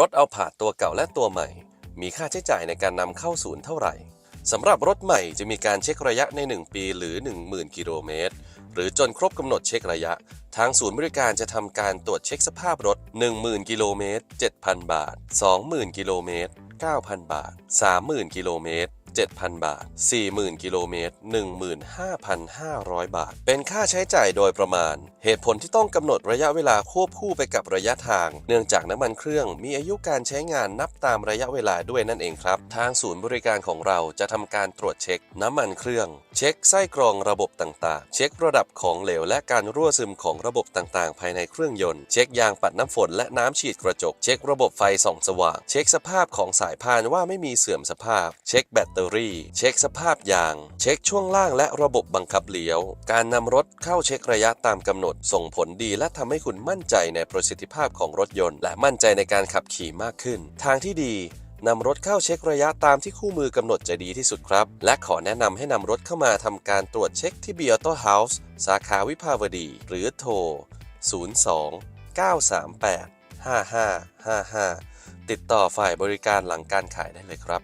รถเอาผาดตัวเก่าและตัวใหม่ มีค่าใช้จ่ายในการนำเข้าศูนย์เท่าไหร่สำหรับรถใหม่จะมีการเช็คระยะใน 1 ปีหรือ 10,000 กิโลเมตร หรือจนครบกำหนดเช็คระยะ ทางศูนย์บริการจะทำการตรวจเช็คสภาพรถ 10,000 กิโลเมตร 7,000 บาท 20,000 กิโลเมตร 9,000 บาท 30,000 กิโลเมตร 7,000 บาท 40,000 กิโลเมตร 15,500 บาท เป็นค่าใช้จ่ายโดยประมาณ เหตุผลที่ต้องกำหนดระยะเวลาควบคู่ไปกับระยะทาง เนื่องจากน้ำมันเครื่องมีอายุการใช้งานนับตามระยะเวลาด้วยนั่นเองครับ ทางศูนย์บริการของเราจะทำการตรวจเช็คน้ำมันเครื่อง เช็คไส้กรองระบบต่างๆ เช็คระดับของเหลวและการรั่วซึมของระบบต่างๆ ภายในเครื่องยนต์ เช็คยางปัดน้ำฝนและน้ำฉีดกระจก เช็คระบบไฟส่องสว่าง เช็คสภาพของสายพานว่าไม่มีเสื่อมสภาพ เช็คแบตเตอรี่ เช็คสภาพยาง เช็คช่วงล่างและระบบบังคับเลี้ยว การนำรถเข้าเช็คระยะตามกำหนดส่งผลดีและทำให้คุณมั่นใจในประสิทธิภาพของรถยนต์ และมั่นใจในการขับขี่มากขึ้น ทางที่ดีนำรถเข้าเช็คระยะตามที่คู่มือกำหนดจะดีที่สุดครับ และขอแนะนำให้นำรถเข้ามาทำการตรวจเช็คที่ b ี a u t o House สาขาวิภาวดี หรือโทร 02 938 5555 ติดต่อฝ่ายบริการหลังการขายได้เลยครับ